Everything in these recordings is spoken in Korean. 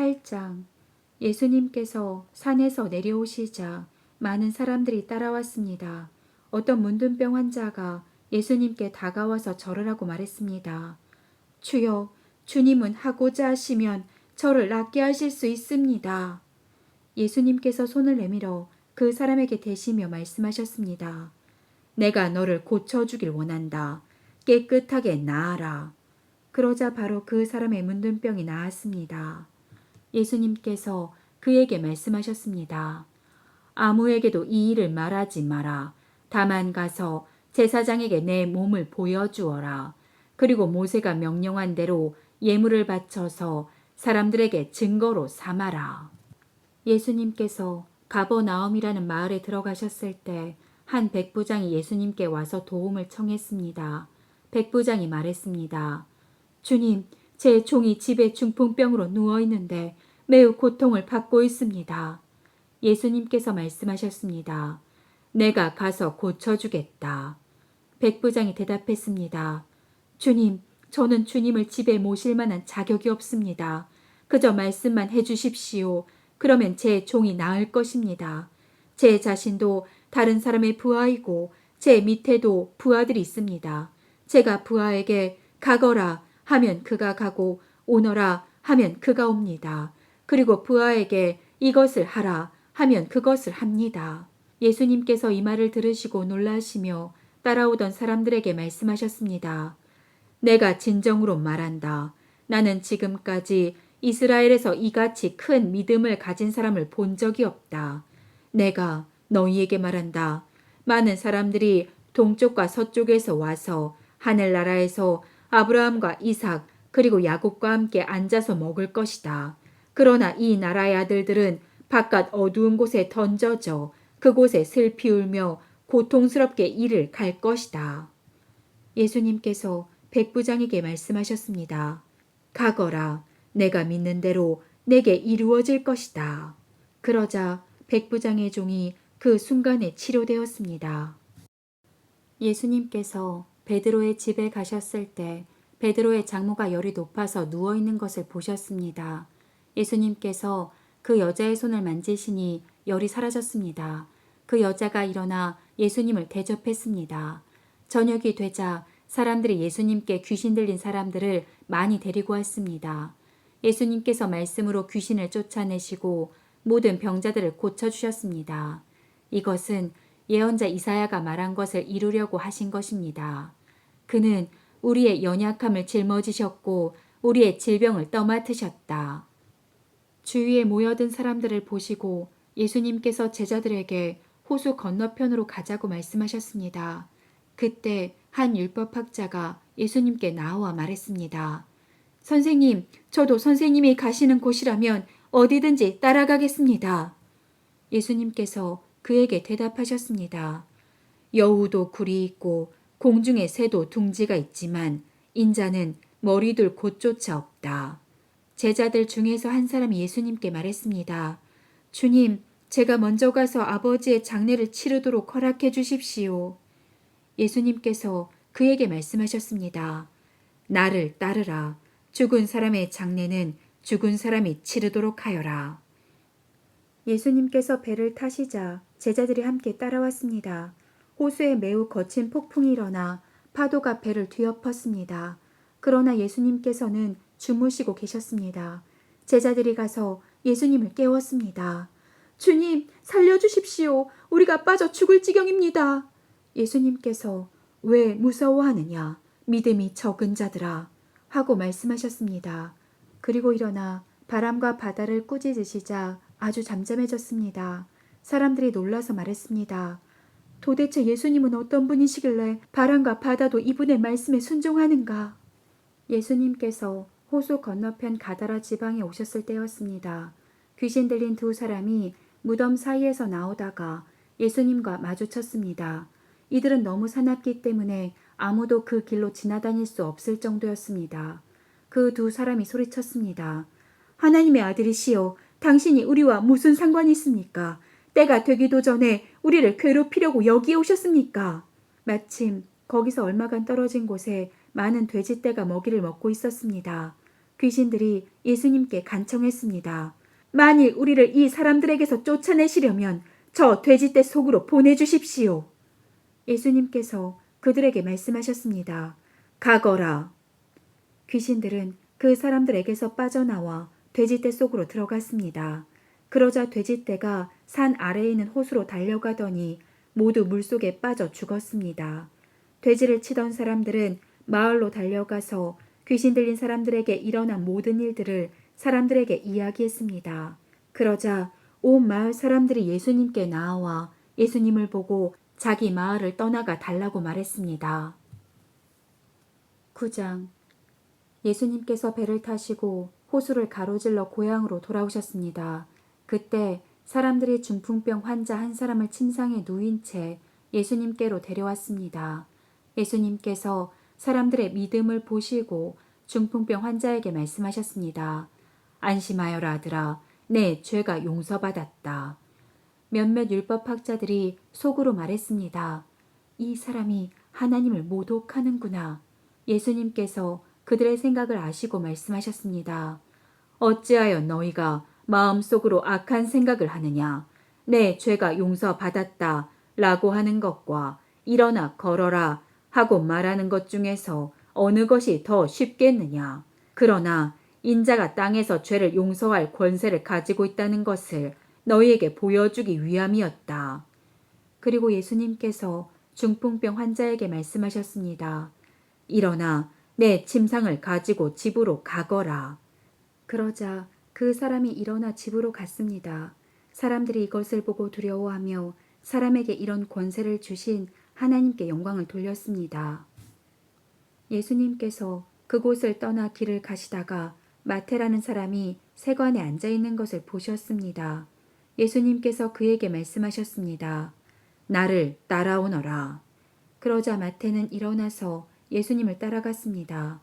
8장 예수님께서 산에서 내려오시자 많은 사람들이 따라왔습니다. 어떤 문둥병 환자가 예수님께 다가와서 절을 하고 말했습니다. 주여, 주님은 하고자 하시면 저를 낫게 하실 수 있습니다. 예수님께서 손을 내밀어 그 사람에게 대시며 말씀하셨습니다. 내가 너를 고쳐주길 원한다. 깨끗하게 나아라. 그러자 바로 그 사람의 문둥병이 나았습니다. 예수님께서 그에게 말씀하셨습니다. 아무에게도 이 일을 말하지 마라. 다만 가서 제사장에게 내 몸을 보여주어라. 그리고 모세가 명령한 대로 예물을 바쳐서 사람들에게 증거로 삼아라. 예수님께서 가버나움이라는 마을에 들어가셨을 때 한 백부장이 예수님께 와서 도움을 청했습니다. 백부장이 말했습니다. 주님, 제 종이 집에 중풍병으로 누워 있는데 매우 고통을 받고 있습니다. 예수님께서 말씀하셨습니다. 내가 가서 고쳐주겠다. 백부장이 대답했습니다. 주님, 저는 주님을 집에 모실 만한 자격이 없습니다. 그저 말씀만 해주십시오. 그러면 제 종이 나을 것입니다. 제 자신도 다른 사람의 부하이고 제 밑에도 부하들이 있습니다. 제가 부하에게 가거라 하면 그가 가고 오너라 하면 그가 옵니다. 그리고 부하에게 이것을 하라 하면 그것을 합니다. 예수님께서 이 말을 들으시고 놀라시며 따라오던 사람들에게 말씀하셨습니다. 내가 진정으로 말한다. 나는 지금까지 이스라엘에서 이같이 큰 믿음을 가진 사람을 본 적이 없다. 내가 너희에게 말한다. 많은 사람들이 동쪽과 서쪽에서 와서 하늘나라에서 아브라함과 이삭 그리고 야곱과 함께 앉아서 먹을 것이다. 그러나 이 나라의 아들들은 바깥 어두운 곳에 던져져 그곳에 슬피 울며 고통스럽게 이를 갈 것이다. 예수님께서 백부장에게 말씀하셨습니다. 가거라. 내가 믿는 대로 내게 이루어질 것이다. 그러자 백부장의 종이 그 순간에 치료되었습니다. 예수님께서 베드로의 집에 가셨을 때 베드로의 장모가 열이 높아서 누워 있는 것을 보셨습니다. 예수님께서 그 여자의 손을 만지시니 열이 사라졌습니다. 그 여자가 일어나 예수님을 대접했습니다. 저녁이 되자 사람들이 예수님께 귀신 들린 사람들을 많이 데리고 왔습니다. 예수님께서 말씀으로 귀신을 쫓아내시고 모든 병자들을 고쳐주셨습니다. 이것은 예언자 이사야가 말한 것을 이루려고 하신 것입니다. 그는 우리의 연약함을 짊어지셨고 우리의 질병을 떠맡으셨다. 주위에 모여든 사람들을 보시고 예수님께서 제자들에게 호수 건너편으로 가자고 말씀하셨습니다. 그때 한 율법학자가 예수님께 나와 말했습니다. 선생님, 저도 선생님이 가시는 곳이라면 어디든지 따라가겠습니다. 예수님께서 그에게 대답하셨습니다. 여우도 굴이 있고 공중에 새도 둥지가 있지만 인자는 머리둘 곳조차 없다. 제자들 중에서 한 사람이 예수님께 말했습니다. 주님, 제가 먼저 가서 아버지의 장례를 치르도록 허락해 주십시오. 예수님께서 그에게 말씀하셨습니다. 나를 따르라. 죽은 사람의 장례는 죽은 사람이 치르도록 하여라. 예수님께서 배를 타시자 제자들이 함께 따라왔습니다. 호수에 매우 거친 폭풍이 일어나 파도가 배를 뒤엎었습니다. 그러나 예수님께서는 주무시고 계셨습니다. 제자들이 가서 예수님을 깨웠습니다. 주님, 살려주십시오. 우리가 빠져 죽을 지경입니다. 예수님께서 왜 무서워하느냐? 믿음이 적은 자들아. 하고 말씀하셨습니다. 그리고 일어나 바람과 바다를 꾸짖으시자 아주 잠잠해졌습니다. 사람들이 놀라서 말했습니다. 도대체 예수님은 어떤 분이시길래 바람과 바다도 이분의 말씀에 순종하는가? 예수님께서 호수 건너편 가다라 지방에 오셨을 때였습니다. 귀신 들린 두 사람이 무덤 사이에서 나오다가 예수님과 마주쳤습니다. 이들은 너무 사납기 때문에 아무도 그 길로 지나다닐 수 없을 정도였습니다. 그 두 사람이 소리쳤습니다. 하나님의 아들이시여, 당신이 우리와 무슨 상관이 있습니까? 때가 되기도 전에 우리를 괴롭히려고 여기에 오셨습니까? 마침 거기서 얼마간 떨어진 곳에 많은 돼지떼가 먹이를 먹고 있었습니다. 귀신들이 예수님께 간청했습니다. 만일 우리를 이 사람들에게서 쫓아내시려면 저 돼지떼 속으로 보내주십시오. 예수님께서 그들에게 말씀하셨습니다. 가거라. 귀신들은 그 사람들에게서 빠져나와 돼지떼 속으로 들어갔습니다. 그러자 돼지떼가 산 아래에 있는 호수로 달려가더니 모두 물속에 빠져 죽었습니다. 돼지를 치던 사람들은 마을로 달려가서 귀신 들린 사람들에게 일어난 모든 일들을 사람들에게 이야기했습니다. 그러자 온 마을 사람들이 예수님께 나와 예수님을 보고 자기 마을을 떠나가 달라고 말했습니다. 9장 예수님께서 배를 타시고 호수를 가로질러 고향으로 돌아오셨습니다. 그때 사람들이 중풍병 환자 한 사람을 침상에 누인 채 예수님께로 데려왔습니다. 예수님께서 사람들의 믿음을 보시고 중풍병 환자에게 말씀하셨습니다. 안심하여라 아들아, 내 죄가 용서받았다. 몇몇 율법학자들이 속으로 말했습니다. 이 사람이 하나님을 모독하는구나. 예수님께서 그들의 생각을 아시고 말씀하셨습니다. 어찌하여 너희가 마음속으로 악한 생각을 하느냐? 내 죄가 용서받았다. 라고 하는 것과 일어나 걸어라 하고 말하는 것 중에서 어느 것이 더 쉽겠느냐? 그러나 인자가 땅에서 죄를 용서할 권세를 가지고 있다는 것을 너희에게 보여주기 위함이었다. 그리고 예수님께서 중풍병 환자에게 말씀하셨습니다. 일어나 내 침상을 가지고 집으로 가거라. 그러자 그 사람이 일어나 집으로 갔습니다. 사람들이 이것을 보고 두려워하며 사람에게 이런 권세를 주신 하나님께 영광을 돌렸습니다. 예수님께서 그곳을 떠나 길을 가시다가 마테라는 사람이 세관에 앉아 있는 것을 보셨습니다. 예수님께서 그에게 말씀하셨습니다. 나를 따라오너라. 그러자 마태는 일어나서 예수님을 따라갔습니다.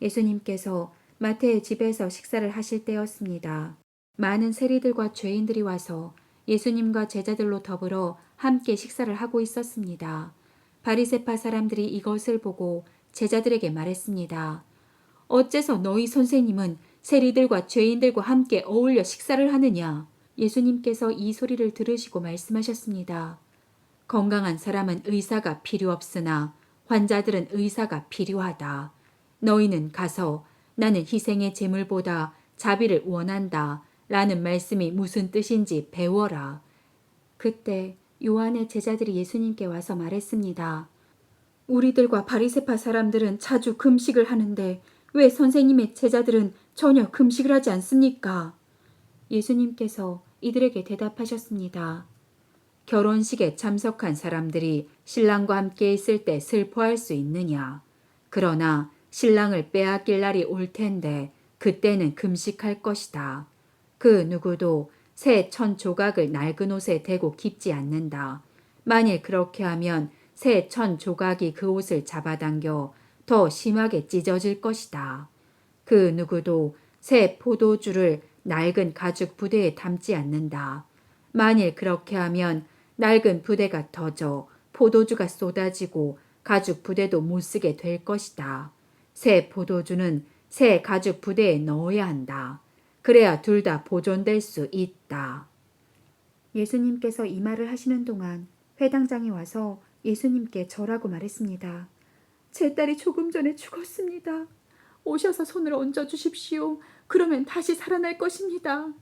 예수님께서 마태의 집에서 식사를 하실 때였습니다. 많은 세리들과 죄인들이 와서 예수님과 제자들로 더불어 함께 식사를 하고 있었습니다. 바리세파 사람들이 이것을 보고 제자들에게 말했습니다. 어째서 너희 선생님은 세리들과 죄인들과 함께 어울려 식사를 하느냐? 예수님께서 이 소리를 들으시고 말씀하셨습니다. 건강한 사람은 의사가 필요 없으나 환자들은 의사가 필요하다. 너희는 가서 나는 희생의 제물보다 자비를 원한다. 라는 말씀이 무슨 뜻인지 배워라. 그때 요한의 제자들이 예수님께 와서 말했습니다. 우리들과 바리세파 사람들은 자주 금식을 하는데 왜 선생님의 제자들은 전혀 금식을 하지 않습니까? 예수님께서 이들에게 대답하셨습니다. 결혼식에 참석한 사람들이 신랑과 함께 있을 때 슬퍼할 수 있느냐? 그러나 신랑을 빼앗길 날이 올 텐데 그때는 금식할 것이다. 그 누구도 새 천 조각을 낡은 옷에 대고 깁지 않는다. 만일 그렇게 하면 새 천 조각이 그 옷을 잡아당겨 더 심하게 찢어질 것이다. 그 누구도 새 포도주를 낡은 가죽 부대에 담지 않는다. 만일 그렇게 하면 낡은 부대가 터져 포도주가 쏟아지고 가죽 부대도 못 쓰게 될 것이다. 새 포도주는 새 가죽 부대에 넣어야 한다. 그래야 둘 다 보존될 수 있다. 예수님께서 이 말을 하시는 동안 회당장이 와서 예수님께 절하고 말했습니다. 제 딸이 조금 전에 죽었습니다. 오셔서 손을 얹어 주십시오. 그러면 다시 살아날 것입니다.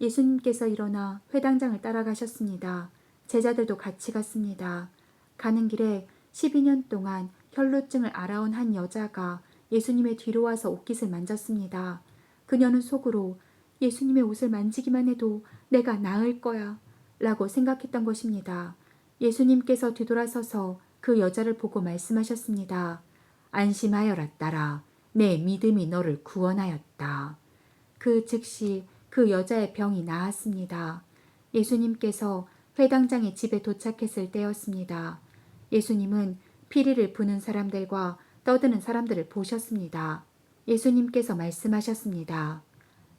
예수님께서 일어나 회당장을 따라가셨습니다. 제자들도 같이 갔습니다. 가는 길에 12년 동안 혈루증을 알아온 한 여자가 예수님의 뒤로 와서 옷깃을 만졌습니다. 그녀는 속으로 예수님의 옷을 만지기만 해도 내가 나을 거야 라고 생각했던 것입니다. 예수님께서 뒤돌아서서 그 여자를 보고 말씀하셨습니다. 안심하여라 딸아 내 믿음이 너를 구원하였다. 그 즉시 그 여자의 병이 나았습니다. 예수님께서 회당장의 집에 도착했을 때였습니다. 예수님은 피리를 부는 사람들과 떠드는 사람들을 보셨습니다. 예수님께서 말씀하셨습니다.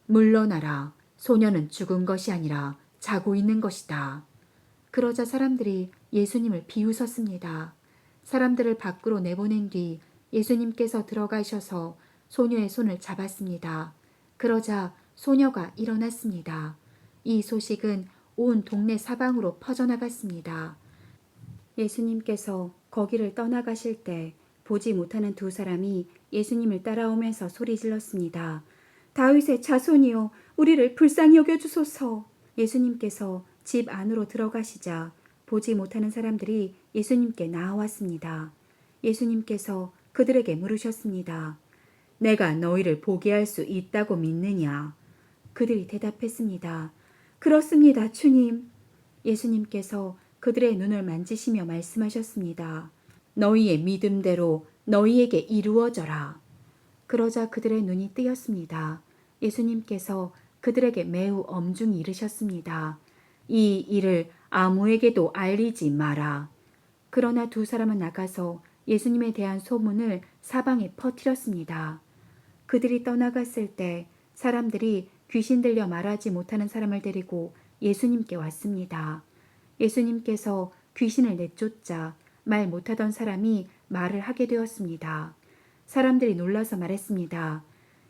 물러나라. 소녀는 죽은 것이 아니라 자고 있는 것이다. 그러자 사람들이 예수님을 비웃었습니다. 사람들을 밖으로 내보낸 뒤 예수님께서 들어가셔서 소녀의 손을 잡았습니다. 그러자 소녀가 일어났습니다. 이 소식은 온 동네 사방으로 퍼져나갔습니다. 예수님께서 거기를 떠나가실 때 보지 못하는 두 사람이 예수님을 따라오면서 소리 질렀습니다. 다윗의 자손이여 우리를 불쌍히 여겨 주소서. 예수님께서 집 안으로 들어가시자 보지 못하는 사람들이 예수님께 나아왔습니다. 예수님께서 그들에게 물으셨습니다. 내가 너희를 보게 할 수 있다고 믿느냐? 그들이 대답했습니다. 그렇습니다, 주님. 예수님께서 그들의 눈을 만지시며 말씀하셨습니다. 너희의 믿음대로 너희에게 이루어져라. 그러자 그들의 눈이 뜨였습니다. 예수님께서 그들에게 매우 엄중히 이르셨습니다. 이 일을 아무에게도 알리지 마라. 그러나 두 사람은 나가서 예수님에 대한 소문을 사방에 퍼뜨렸습니다. 그들이 떠나갔을 때 사람들이 귀신 들려 말하지 못하는 사람을 데리고 예수님께 왔습니다. 예수님께서 귀신을 내쫓자 말 못하던 사람이 말을 하게 되었습니다. 사람들이 놀라서 말했습니다.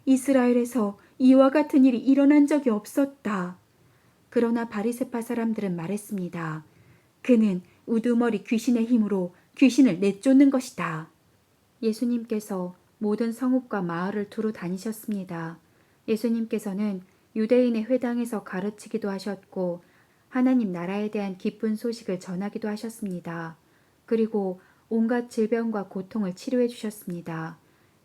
이스라엘에서 이와 같은 일이 일어난 적이 없었다. 그러나 바리세파 사람들은 말했습니다. 그는 우두머리 귀신의 힘으로 귀신을 내쫓는 것이다. 예수님께서 모든 성읍과 마을을 두루 다니셨습니다. 예수님께서는 유대인의 회당에서 가르치기도 하셨고 하나님 나라에 대한 기쁜 소식을 전하기도 하셨습니다. 그리고 온갖 질병과 고통을 치료해 주셨습니다.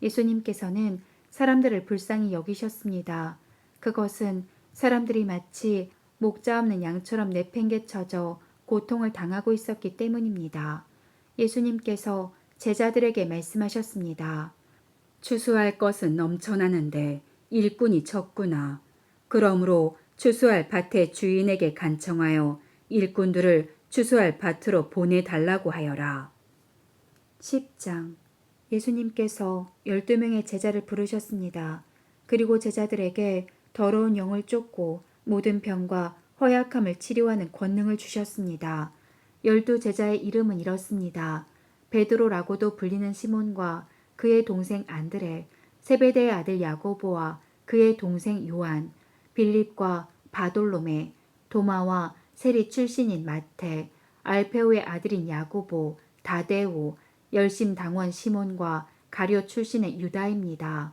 예수님께서는 사람들을 불쌍히 여기셨습니다. 그것은 사람들이 마치 목자 없는 양처럼 내팽개쳐져 고통을 당하고 있었기 때문입니다. 예수님께서 제자들에게 말씀하셨습니다. 추수할 것은 넘쳐나는데 일꾼이 적구나. 그러므로 추수할 밭의 주인에게 간청하여 일꾼들을 추수할 밭으로 보내달라고 하여라. 10장 예수님께서 12명의 제자를 부르셨습니다. 그리고 제자들에게 더러운 영을 쫓고 모든 병과 허약함을 치료하는 권능을 주셨습니다. 열두 제자의 이름은 이렇습니다. 베드로라고도 불리는 시몬과 그의 동생 안드레, 세베대의 아들 야고보와 그의 동생 요한, 빌립과 바돌로메, 도마와 세리 출신인 마테, 알페오의 아들인 야고보, 다데오, 열심 당원 시몬과 가룟 출신의 유다입니다.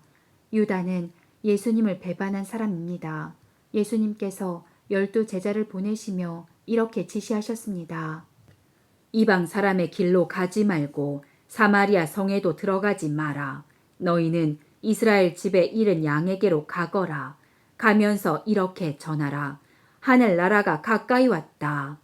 유다는 예수님을 배반한 사람입니다. 예수님께서 열두 제자를 보내시며 이렇게 지시하셨습니다. 이방 사람의 길로 가지 말고 사마리아 성에도 들어가지 마라. 너희는 이스라엘 집에 잃은 양에게로 가거라. 가면서 이렇게 전하라. 하늘나라가 가까이 왔다.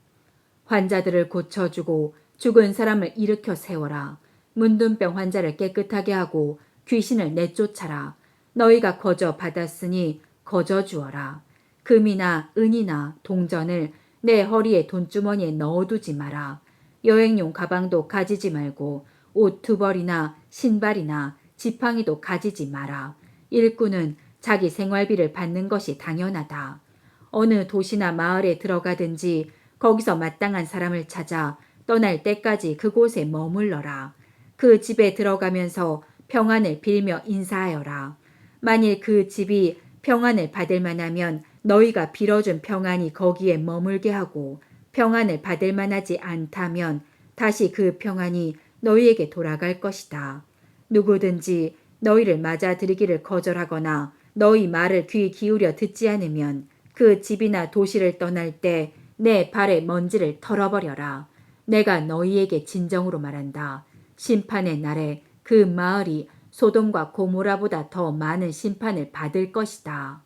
환자들을 고쳐주고 죽은 사람을 일으켜 세워라. 문둥병 환자를 깨끗하게 하고 귀신을 내쫓아라. 너희가 거저 받았으니 거저 주어라. 금이나 은이나 동전을 내 허리에 돈주머니에 넣어두지 마라. 여행용 가방도 가지지 말고 옷 두 벌이나 신발이나 지팡이도 가지지 마라. 일꾼은 자기 생활비를 받는 것이 당연하다. 어느 도시나 마을에 들어가든지 거기서 마땅한 사람을 찾아 떠날 때까지 그곳에 머물러라. 그 집에 들어가면서 평안을 빌며 인사하여라. 만일 그 집이 평안을 받을 만하면 너희가 빌어준 평안이 거기에 머물게 하고 평안을 받을 만하지 않다면 다시 그 평안이 너희에게 돌아갈 것이다. 누구든지 너희를 맞아들이기를 거절하거나 너희 말을 귀 기울여 듣지 않으면 그 집이나 도시를 떠날 때 내 발에 먼지를 털어버려라. 내가 너희에게 진정으로 말한다. 심판의 날에 그 마을이 소돔과 고모라보다 더 많은 심판을 받을 것이다.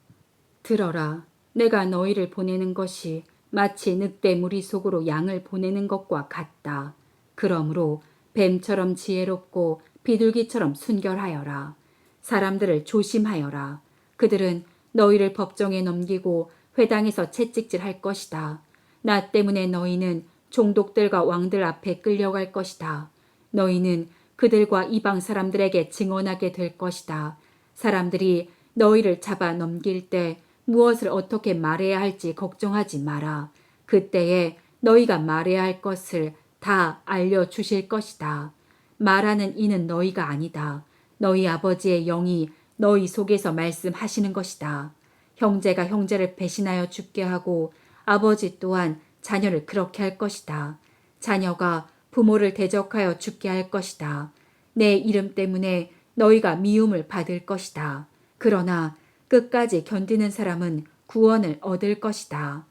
들어라. 내가 너희를 보내는 것이 마치 늑대 무리 속으로 양을 보내는 것과 같다. 그러므로 뱀처럼 지혜롭고 비둘기처럼 순결하여라. 사람들을 조심하여라. 그들은 너희를 법정에 넘기고 회당에서 채찍질 할 것이다. 나 때문에 너희는 종독들과 왕들 앞에 끌려갈 것이다. 너희는 그들과 이방 사람들에게 증언하게 될 것이다. 사람들이 너희를 잡아 넘길 때 무엇을 어떻게 말해야 할지 걱정하지 마라. 그때에 너희가 말해야 할 것을 다 알려주실 것이다. 말하는 이는 너희가 아니다. 너희 아버지의 영이 너희 속에서 말씀하시는 것이다. 형제가 형제를 배신하여 죽게 하고 아버지 또한 자녀를 그렇게 할 것이다. 자녀가 부모를 대적하여 죽게 할 것이다. 내 이름 때문에 너희가 미움을 받을 것이다. 그러나 끝까지 견디는 사람은 구원을 얻을 것이다.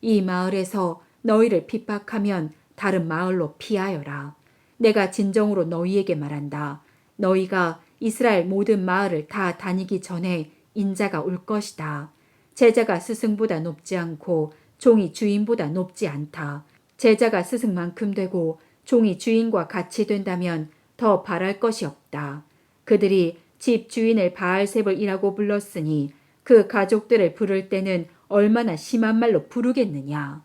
이 마을에서 너희를 핍박하면 다른 마을로 피하여라. 내가 진정으로 너희에게 말한다. 너희가 이스라엘 모든 마을을 다 다니기 전에 인자가 올 것이다. 제자가 스승보다 높지 않고 종이 주인보다 높지 않다. 제자가 스승만큼 되고 종이 주인과 같이 된다면 더 바랄 것이 없다. 그들이 집 주인을 바알세불이라고 불렀으니 그 가족들을 부를 때는 얼마나 심한 말로 부르겠느냐.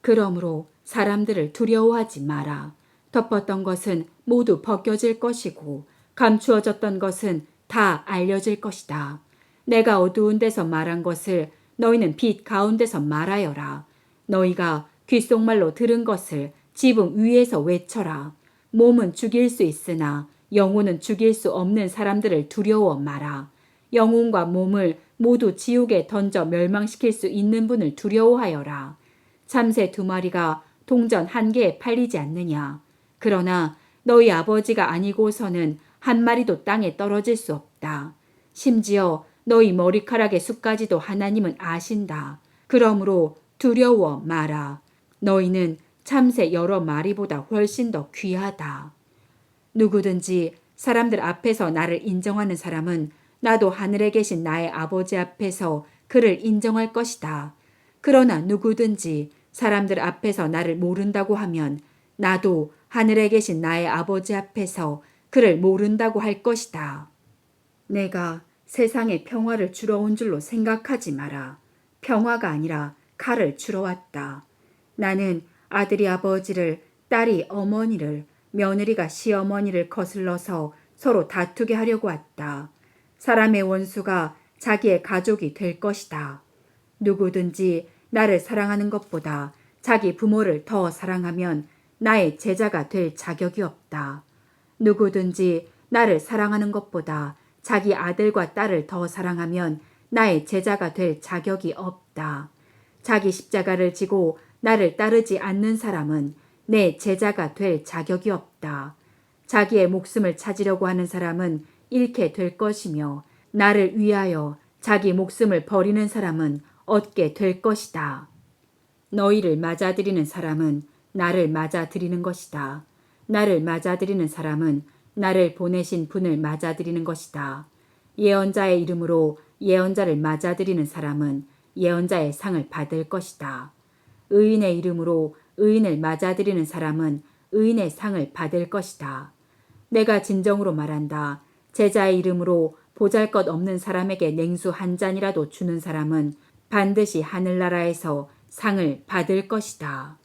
그러므로 사람들을 두려워하지 마라. 덮었던 것은 모두 벗겨질 것이고 감추어졌던 것은 다 알려질 것이다. 내가 어두운 데서 말한 것을 너희는 빛 가운데서 말하여라. 너희가 귓속말로 들은 것을 지붕 위에서 외쳐라. 몸은 죽일 수 있으나 영혼은 죽일 수 없는 사람들을 두려워 마라. 영혼과 몸을 모두 지옥에 던져 멸망시킬 수 있는 분을 두려워하여라. 참새 두 마리가 동전 한 개에 팔리지 않느냐. 그러나 너희 아버지가 아니고서는 한 마리도 땅에 떨어질 수 없다. 심지어 너희 머리카락의 숲까지도 하나님은 아신다. 그러므로 두려워 마라. 너희는 참새 여러 마리보다 훨씬 더 귀하다. 누구든지 사람들 앞에서 나를 인정하는 사람은 나도 하늘에 계신 나의 아버지 앞에서 그를 인정할 것이다. 그러나 누구든지 사람들 앞에서 나를 모른다고 하면 나도 하늘에 계신 나의 아버지 앞에서 그를 모른다고 할 것이다. 내가 세상에 평화를 주러 온 줄로 생각하지 마라. 평화가 아니라 칼을 주러 왔다. 나는 아들이 아버지를, 딸이 어머니를, 며느리가 시어머니를 거슬러서 서로 다투게 하려고 왔다. 사람의 원수가 자기의 가족이 될 것이다. 누구든지 나를 사랑하는 것보다 자기 부모를 더 사랑하면 나의 제자가 될 자격이 없다. 누구든지 나를 사랑하는 것보다 자기 아들과 딸을 더 사랑하면 나의 제자가 될 자격이 없다. 자기 십자가를 지고 나를 따르지 않는 사람은 내 제자가 될 자격이 없다. 자기의 목숨을 찾으려고 하는 사람은 잃게 될 것이며 나를 위하여 자기 목숨을 버리는 사람은 얻게 될 것이다. 너희를 맞아들이는 사람은 나를 맞아들이는 것이다. 나를 맞아들이는 사람은 나를 보내신 분을 맞아들이는 것이다. 예언자의 이름으로 예언자를 맞아들이는 사람은 예언자의 상을 받을 것이다. 의인의 이름으로 의인을 맞아들이는 사람은 의인의 상을 받을 것이다. 내가 진정으로 말한다. 제자의 이름으로 보잘 것 없는 사람에게 냉수 한 잔이라도 주는 사람은 반드시 하늘나라에서 상을 받을 것이다.